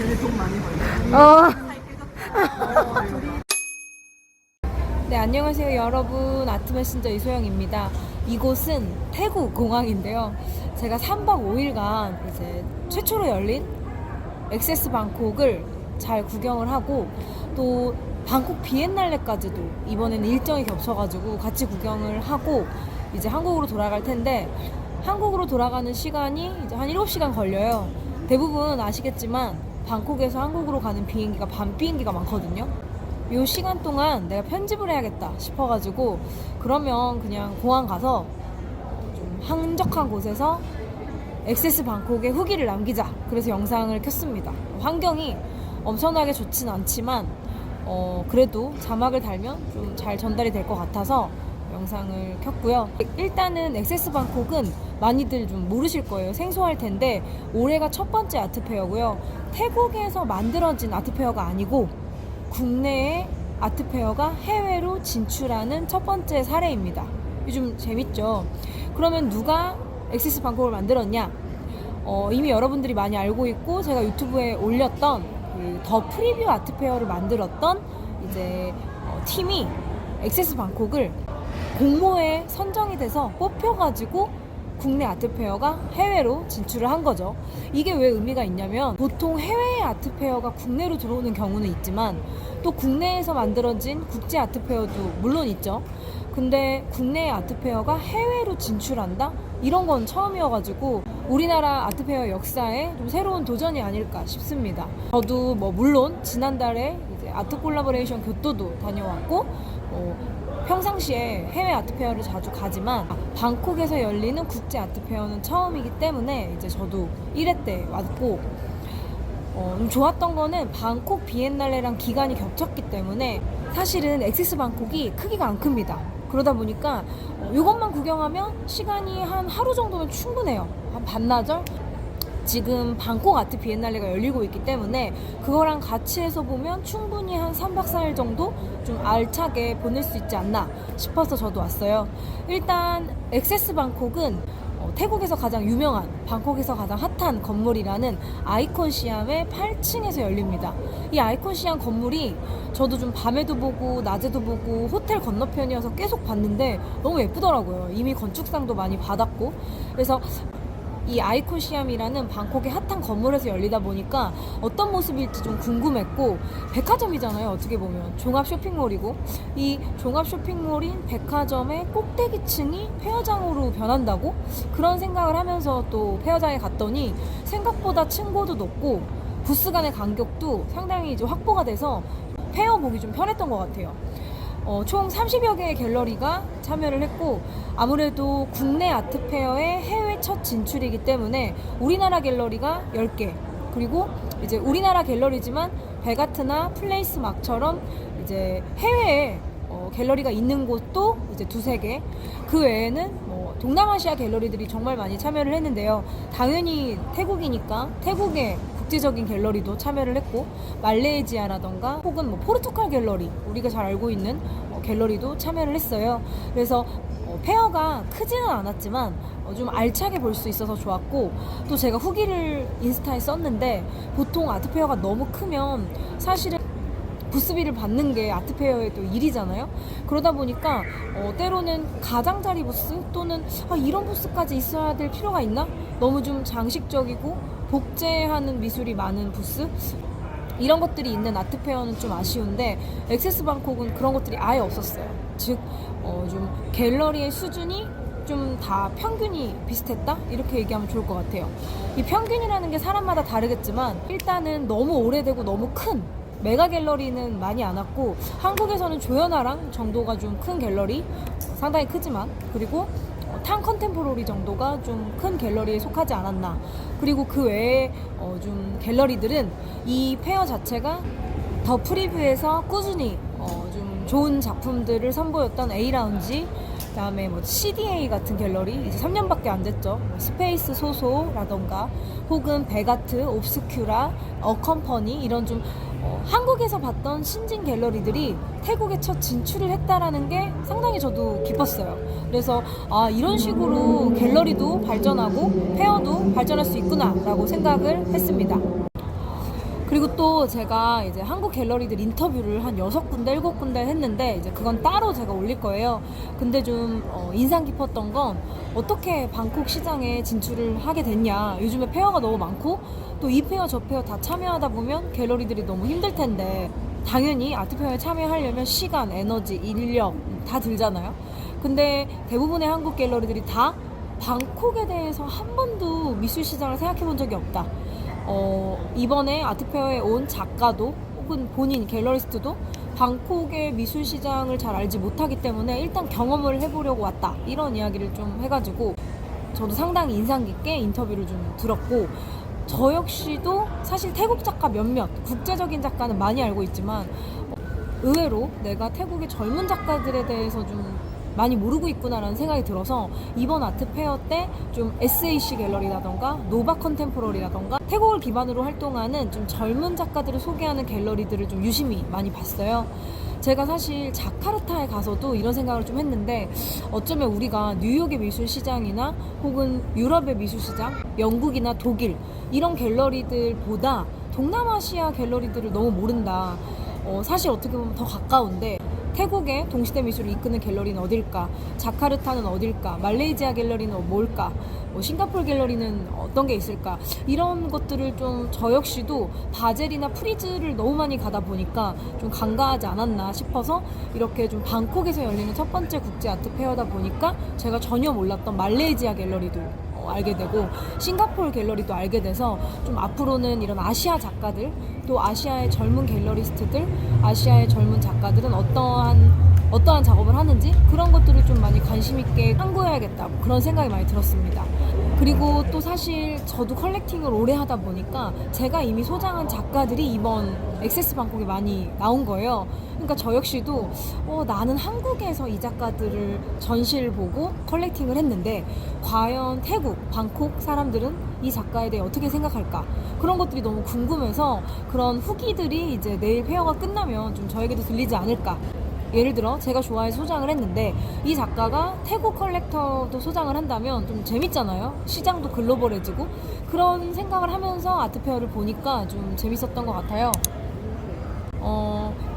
돈 많이 벌네. 어. 네, 안녕하세요, 여러분. 아트 메신저 이소영입니다. 이곳은 태국 공항인데요. 제가 3박 5일간 이제 최초로 열린 엑세스 방콕을 잘 구경을 하고 또 방콕 비엔날레까지도 이번에는 일정이 겹쳐가지고 같이 구경을 하고 이제 한국으로 돌아갈 텐데 한국으로 돌아가는 시간이 이제 한 7시간 걸려요. 대부분 아시겠지만 방콕에서 한국으로 가는 비행기가 밤 비행기가 많거든요. 요 시간 동안 내가 편집을 해야겠다 싶어가지고 그러면 그냥 공항 가서 좀 한적한 곳에서 엑세스 방콕의 후기를 남기자. 그래서 영상을 켰습니다. 환경이 엄청나게 좋진 않지만 어, 그래도 자막을 달면 좀 잘 전달이 될 것 같아서 영상을 켰고요. 일단은 엑세스 방콕은 많이들 좀 모르실 거예요. 생소할 텐데 올해가 첫 번째 아트페어고요. 태국에서 만들어진 아트페어가 아니고 국내에 아트페어가 해외로 진출하는 첫 번째 사례입니다. 요즘 재밌죠? 그러면 누가 엑세스 방콕을 만들었냐? 어, 이미 여러분들이 많이 알고 있고 제가 유튜브에 올렸던 그 더 프리뷰 아트페어를 만들었던 이제 어, 팀이 엑세스 방콕을 공모에 선정이 돼서 뽑혀가지고 국내 아트페어가 해외로 진출을 한 거죠. 이게 왜 의미가 있냐면 보통 해외의 아트페어가 국내로 들어오는 경우는 있지만 또 국내에서 만들어진 국제 아트페어도 물론 있죠. 근데 국내 아트페어가 해외로 진출한다? 이런 건 처음이어가지고 우리나라 아트페어 역사에 좀 새로운 도전이 아닐까 싶습니다. 저도 뭐 물론 지난달에 아트 콜라보레이션 교토도 다녀왔고 어, 평상시에 해외 아트페어를 자주 가지만 방콕에서 열리는 국제 아트페어는 처음이기 때문에 이제 저도 1회 때 왔고 어, 좀 좋았던 거는 방콕 비엔날레랑 기간이 겹쳤기 때문에 사실은 엑시스 방콕이 크기가 안 큽니다. 그러다 보니까 어, 이것만 구경하면 시간이 한 하루 정도면 충분해요. 한 반나절? 지금 방콕 아트 비엔날레가 열리고 있기 때문에 그거랑 같이 해서 보면 충분히 한 3박 4일 정도 좀 알차게 보낼 수 있지 않나 싶어서 저도 왔어요. 일단 엑세스 방콕은 어, 태국에서 가장 유명한 방콕에서 가장 핫한 건물이라는 아이콘 시암의 8층에서 열립니다. 이 아이콘 시암 건물이 저도 좀 밤에도 보고 낮에도 보고 호텔 건너편이어서 계속 봤는데 너무 예쁘더라고요. 이미 건축상도 많이 받았고 그래서 이 아이콘 시암이라는 방콕의 핫한 건물에서 열리다 보니까 어떤 모습일지 좀 궁금했고 백화점이잖아요 어떻게 보면. 종합 쇼핑몰이고. 이 종합 쇼핑몰인 백화점의 꼭대기층이 페어장으로 변한다고? 그런 생각을 하면서 또 페어장에 갔더니 생각보다 층고도 높고 부스 간의 간격도 상당히 이제 확보가 돼서 페어 보기 좀 편했던 것 같아요. 어, 총 30여 개의 갤러리가 참여를 했고 아무래도 국내 아트페어의 해외 첫 진출이기 때문에 우리나라 갤러리가 10개 그리고 이제 우리나라 갤러리지만 베가트나 플레이스 막처럼 이제 해외에 어, 갤러리가 있는 곳도 이제 두세 개. 그 외에는 뭐 동남아시아 갤러리들이 정말 많이 참여를 했는데요. 당연히 태국이니까 태국의 국제적인 갤러리도 참여를 했고 말레이시아라던가 혹은 뭐 포르투갈 갤러리 우리가 잘 알고 있는 어, 갤러리도 참여를 했어요. 그래서 어, 페어가 크지는 않았지만 어, 좀 알차게 볼 수 있어서 좋았고 또 제가 후기를 인스타에 썼는데 보통 아트 페어가 너무 크면 사실은 부스비를 받는 게 아트페어의 또 일이잖아요. 그러다 보니까 어, 때로는 가장자리 부스 또는 아, 이런 부스까지 있어야 될 필요가 있나? 너무 좀 장식적이고 복제하는 미술이 많은 부스 이런 것들이 있는 아트페어는 좀 아쉬운데 엑세스 방콕은 그런 것들이 아예 없었어요. 즉, 어, 좀 갤러리의 수준이 좀 다 평균이 비슷했다? 이렇게 얘기하면 좋을 것 같아요. 이 평균이라는 게 사람마다 다르겠지만 일단은 너무 오래되고 너무 큰 메가 갤러리는 많이 안 왔고 한국에서는 조연아랑 정도가 좀 큰 갤러리 상당히 크지만 그리고 어, 탕 컨템포러리 정도가 좀 큰 갤러리에 속하지 않았나 그리고 그 외에 어, 좀 갤러리들은 이 페어 자체가 더 프리뷰에서 꾸준히 어, 좀 좋은 작품들을 선보였던 A 라운지 그다음에 뭐 CDA 같은 갤러리 이제 3년밖에 안 됐죠. 뭐 스페이스 소소라던가 혹은 베가트, 옵스큐라, 어컴퍼니 이런 좀 어, 한국에서 봤던 신진 갤러리들이 태국에 첫 진출을 했다라는 게 상당히 저도 기뻤어요. 그래서 아 이런 식으로 갤러리도 발전하고 페어도 발전할 수 있구나라고 생각을 했습니다. 그리고 또 제가 이제 한국 갤러리들 인터뷰를 한 여섯 군데, 일곱 군데 했는데 이제 그건 따로 제가 올릴 거예요. 근데 좀 어, 인상 깊었던 건 어떻게 방콕 시장에 진출을 하게 됐냐. 요즘에 페어가 너무 많고 또 이 페어 저 페어 다 참여하다 보면 갤러리들이 너무 힘들 텐데 당연히 아트 페어에 참여하려면 시간, 에너지, 인력 다 들잖아요. 근데 대부분의 한국 갤러리들이 다 방콕에 대해서 한 번도 미술 시장을 생각해 본 적이 없다. 어, 이번에 아트페어에 온 작가도 혹은 본인 갤러리스트도 방콕의 미술 시장을 잘 알지 못하기 때문에 일단 경험을 해보려고 왔다. 이런 이야기를 좀 해가지고 저도 상당히 인상 깊게 인터뷰를 좀 들었고 저 역시도 사실 태국 작가 몇몇 국제적인 작가는 많이 알고 있지만 의외로 내가 태국의 젊은 작가들에 대해서 좀 많이 모르고 있구나라는 생각이 들어서 이번 아트 페어 때 좀 SAC 갤러리라던가 노바 컨템포러리라던가 태국을 기반으로 활동하는 좀 젊은 작가들을 소개하는 갤러리들을 좀 유심히 많이 봤어요. 제가 사실 자카르타에 가서도 이런 생각을 좀 했는데 어쩌면 우리가 뉴욕의 미술 시장이나 혹은 유럽의 미술 시장, 영국이나 독일 이런 갤러리들보다 동남아시아 갤러리들을 너무 모른다. 어, 사실 어떻게 보면 더 가까운데 태국의 동시대 미술을 이끄는 갤러리는 어딜까? 자카르타는 어딜까? 말레이시아 갤러리는 뭘까? 뭐 싱가포르 갤러리는 어떤 게 있을까? 이런 것들을 좀 저 역시도 바젤이나 프리즈를 너무 많이 가다 보니까 좀 간과하지 않았나 싶어서 이렇게 좀 방콕에서 열리는 첫 번째 국제 아트 페어다 보니까 제가 전혀 몰랐던 말레이시아 갤러리도 어, 알게 되고 싱가포르 갤러리도 알게 돼서 좀 앞으로는 이런 아시아 작가들 또 아시아의 젊은 갤러리스트들 아시아의 젊은 작가들은 어떠한 어떠한 작업을 하는지 그런 것들을 좀 많이 관심 있게 탐구해야겠다 뭐 그런 생각이 많이 들었습니다. 그리고 또 사실 저도 컬렉팅을 오래 하다 보니까 제가 이미 소장한 작가들이 이번 엑세스 방콕에 많이 나온 거예요. 그러니까 저 역시도 어, 나는 한국에서 이 작가들을 전시를 보고 컬렉팅을 했는데 과연 태국, 방콕 사람들은 이 작가에 대해 어떻게 생각할까? 그런 것들이 너무 궁금해서 그런 후기들이 이제 내일 페어가 끝나면 좀 저에게도 들리지 않을까? 예를 들어 제가 좋아해서 소장을 했는데 이 작가가 태국 컬렉터도 소장을 한다면 좀 재밌잖아요. 시장도 글로벌해지고 그런 생각을 하면서 아트페어를 보니까 좀 재밌었던 것 같아요.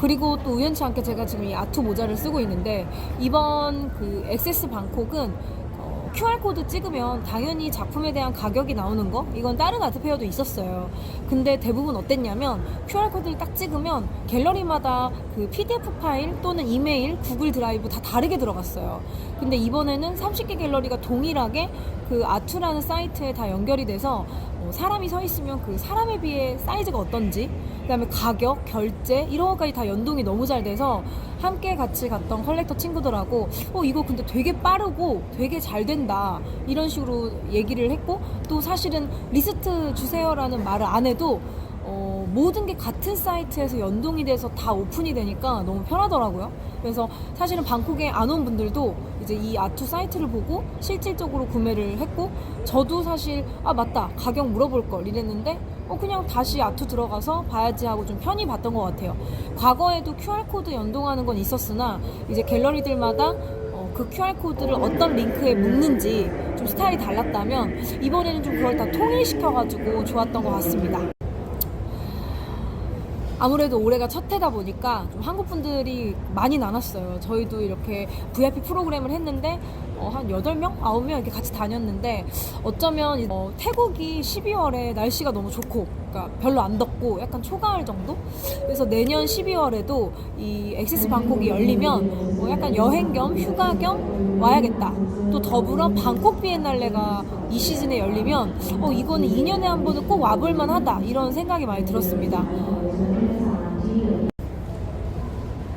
어, 그리고 또 우연치 않게 제가 지금 이 아투 모자를 쓰고 있는데 이번 그 엑세스 방콕은 어, QR코드 찍으면 당연히 작품에 대한 가격이 나오는 거 이건 다른 아트페어도 있었어요. 근데 대부분 어땠냐면 QR코드를 딱 찍으면 갤러리마다 그 PDF 파일 또는 이메일, 구글 드라이브 다 다르게 들어갔어요. 근데 이번에는 30개 갤러리가 동일하게 그 아투라는 사이트에 다 연결이 돼서 어, 사람이 서 있으면 그 사람에 비해 사이즈가 어떤지 그다음에 가격, 결제 이런 것까지 다 연동이 너무 잘 돼서 함께 같이 갔던 컬렉터 친구들하고 어 이거 근데 되게 빠르고 되게 잘 된다 이런 식으로 얘기를 했고 또 사실은 리스트 주세요라는 말을 안 해도 어, 모든 게 같은 사이트에서 연동이 돼서 다 오픈이 되니까 너무 편하더라고요. 그래서 사실은 방콕에 안 온 분들도 이제 이 아투 사이트를 보고 실질적으로 구매를 했고 저도 사실 아 맞다 가격 물어볼 걸 이랬는데 어 그냥 다시 아투 들어가서 봐야지 하고 좀 편히 봤던 것 같아요. 과거에도 QR 코드 연동하는 건 있었으나 이제 갤러리들마다 어, 그 QR 코드를 어떤 링크에 묶는지 좀 스타일이 달랐다면 이번에는 좀 그걸 다 통일시켜가지고 좋았던 것 같습니다. 아무래도 올해가 첫 해다 보니까 좀 한국 분들이 많이 나눴어요. 저희도 이렇게 VIP 프로그램을 했는데 어, 한 8명? 9명 이렇게 같이 다녔는데 어쩌면 이- 어, 태국이 12월에 날씨가 너무 좋고 그러니까 별로 안 덥고 약간 초가을 정도? 그래서 내년 12월에도 이 엑세스 방콕이 열리면 뭐 약간 여행 겸 휴가 겸 와야겠다. 또 더불어 방콕 비엔날레가 이 시즌에 열리면 어 이거는 2년에 한 번은 꼭 와볼만 하다 이런 생각이 많이 들었습니다.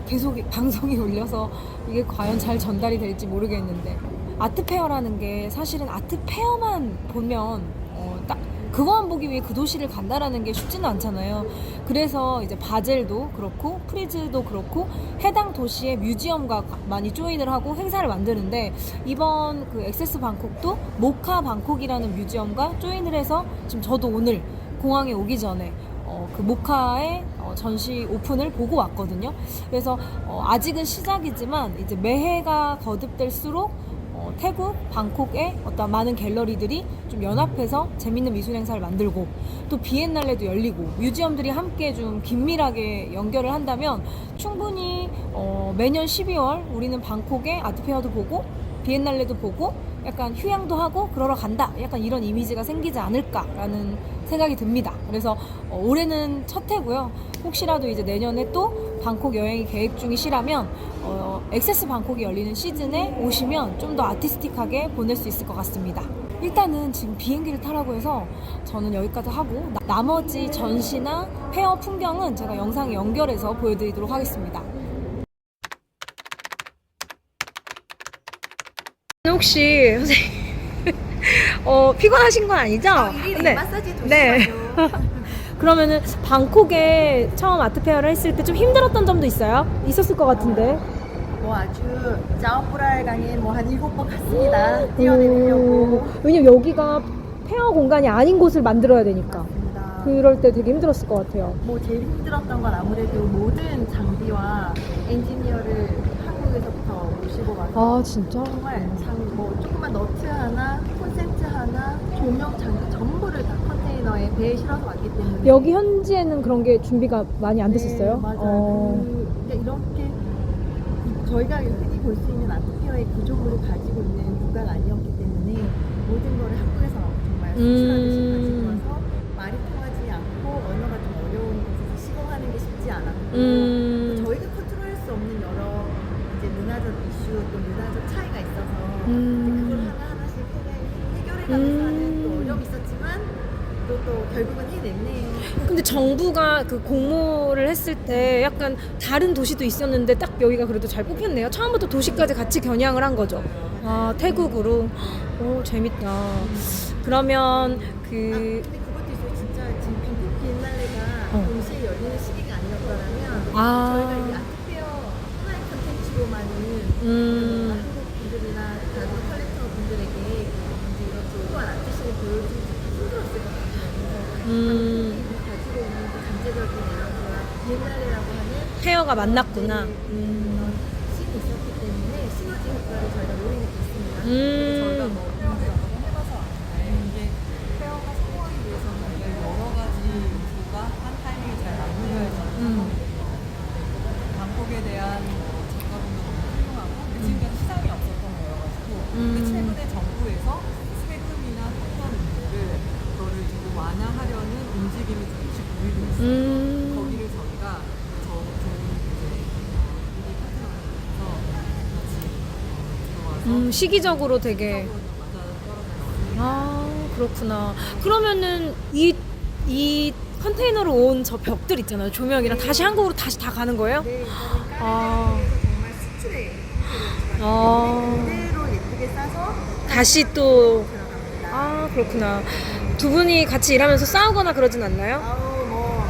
계속 방송이 울려서 이게 과연 잘 전달이 될지 모르겠는데 아트페어라는 게 사실은 아트페어만 보면 어, 딱 그거만 보기 위해 그 도시를 간다라는 게 쉽지는 않잖아요. 그래서 이제 바젤도 그렇고 프리즈도 그렇고 해당 도시의 뮤지엄과 가- 많이 조인을 하고 행사를 만드는데 이번 그 엑세스 방콕도 모카 방콕이라는 뮤지엄과 조인을 해서 지금 저도 오늘 공항에 오기 전에 어, 그 모카의 어, 전시 오픈을 보고 왔거든요. 그래서 어, 아직은 시작이지만 이제 매해가 거듭될수록 어, 태국 방콕의 어떤 많은 갤러리들이 좀 연합해서 재밌는 미술 행사를 만들고 또 비엔날레도 열리고 뮤지엄들이 함께 좀 긴밀하게 연결을 한다면 충분히 어, 매년 12월 우리는 방콕의 아트페어도 보고 비엔날레도 보고 약간 휴양도 하고 그러러 간다. 약간 이런 이미지가 생기지 않을까라는 생각이 듭니다. 그래서 어, 올해는 첫 해고요. 혹시라도 이제 내년에 또 방콕 여행이 계획 중이시라면 어, 액세스 방콕이 열리는 시즌에 오시면 좀 더 아티스틱하게 보낼 수 있을 것 같습니다. 일단은 지금 비행기를 타라고 해서 저는 여기까지 하고 나- 나머지 전시나 페어 풍경은 제가 영상에 연결해서 보여드리도록 하겠습니다. 혹시 선생님 어, 피곤하신 건 아니죠? 일일 마사지 네. 그러면은 방콕에 처음 아트 페어를 했을 때 좀 힘들었던 점도 있어요? 있었을 것 같은데. 뭐 아주 자오프라에 강에 뭐한 일곱 번 갔습니다. 뛰어내리려고. 오, 왜냐면 여기가 페어 공간이 아닌 곳을 만들어야 되니까. 맞습니다. 그럴 때 되게 힘들었을 것 같아요. 뭐 제일 힘들었던 건 아무래도 모든 장비와 엔지니어를 한국에서부터 모시고 와서 아 진짜? 정말 장, 뭐 조그만 너트 하나, 콘센트 하나, 조명 장비 전부를 다 컨테이너에 배에 실어서 왔기 때문에 여기 현지에는 그런 게 준비가 많이 안 됐었어요? 네, 맞아요. 어. 그, 그러니까 이렇게 이- 저희가 흔히 볼 수 있는 아트페어의 구조물을 가지고 있는 국가가 아니었기 때문에 모든 거를 한국에서 정말 수출하듯이 음. 가지고 와서 말이 통하지 않고 언어가 좀 어려운 곳에서 시공하는 게 쉽지 않았고 음. 또 저희가 컨트롤할 수 없는 여러 이제 문화적 이슈 또 문화적 차이가 있어서 음. 이제 그걸 하나 하나씩 해결해가면서 하는 또 음. 어려움이 있었지만 또, 또 결국은 해냈네요. 근데 정부가 그 공모를 했을 때 약간 다른 도시도 있었는데 딱 여기가 그래도 잘 뽑혔네요. 처음부터 도시까지 같이 겨냥을 한 거죠. 아, 태국으로. 오, 재밌다. 그러면 아, 그, 근데 그것도 있어요. 진짜 지금 방콕 비엔날레가 어. 동시에 열리는 시기가 아니었더라면 아. 저희가 이 컨텐츠로만은 음. 한국 분들이나 다른 컬렉터 분들에게 이제 이런 풍부한 아트시를 보여주기 힘들었을 것 같아요. 그래서 음. 방콕이 가지고 있는 그 강제적인 에너지와 비엔날레라고 하는 페어가 만났구나. 음. 음. 씬이 있었기 때문에 시너지 효과를 저희가 노리는 게 있습니다. 음. 저희가 뭐 여러 번 해봐서 알아요. 이게 페어가 성공하기 위해서는 여러 가지 요소가 한 타이밍에 잘 맞물려야지 음. 방콕에 대한 작가분도 너무 훌륭하고 근데 지금까지 시장이 없었던 거여가지고 근데 음. 최근에 정부에서 세금이나 통과문제를 그거를 지금 완화하려는 움직임이 조금씩 보이고 있어요. 음. 거기를 저희가 저 좋은 이제 미니 파트너에서 같이 어, 들어와서 음, 시기적으로 되게. 아, 그렇구나. 그러면은 이, 이 컨테이너로 온 저 벽들 있잖아요. 조명이랑 다시 한국으로 다시 다 가는 거예요? 네, 이거는 아. 까르르에서 정말 수출해. 아. 그대로 예쁘게 싸서 다시 또. 들어갑니다. 아, 그렇구나. 두 분이 같이 일하면서 싸우거나 그러진 않나요? 아우 뭐,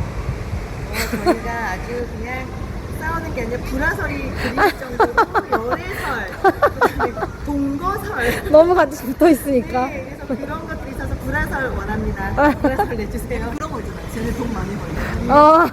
뭐 저희가 아주 그냥 싸우는 게 아니라 불화설이 그릴 정도로 동거설. 너무 같이 붙어 있으니까. 네, 그래서 그런 것들이 있어서 불화설 원합니다. 아. 불화설 내주세요. 그런 거 있잖아요. 쟤네 돈 많이 벌죠. 어,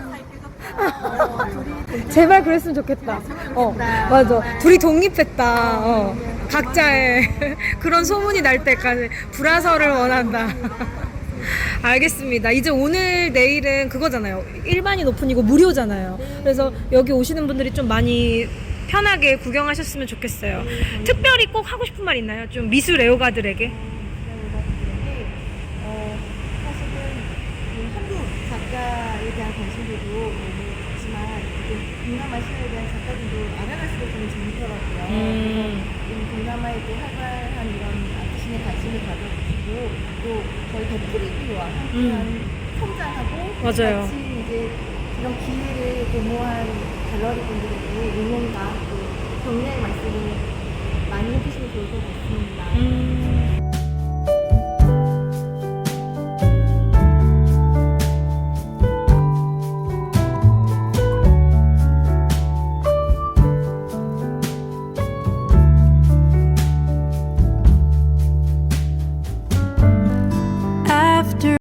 어, 둘이 돈 제발 그랬으면 좋겠다. 어, 맞아. 둘이 독립했다. 어. 각자의 그런 소문이 날 때까지 불화설을 원한다. 알겠습니다. 이제 오늘 내일은 그거잖아요. 일반인 오픈이고 무료잖아요. 그래서 여기 오시는 분들이 좀 많이 편하게 구경하셨으면 좋겠어요. 특별히 꼭 하고 싶은 말 있나요? 좀 미술 애호가들에게. 어, 사실은 그 한국 작가에 대한 좋지만 이제 동남아 시에 대한 작가들도 알아갈수록 저는 재밌더라고요. 음. 동남아의 또 활발한 이런 아트신에 관심을 가져주시고 또 저희 더프리뷰와 함께한 성장하고 음. 맞아요. 같이 이제 이런 기회를 도모한 갤러리 분들에게 응원과 또 격려의 말씀을 많이 해주시면 좋을 것 같습니다. 음.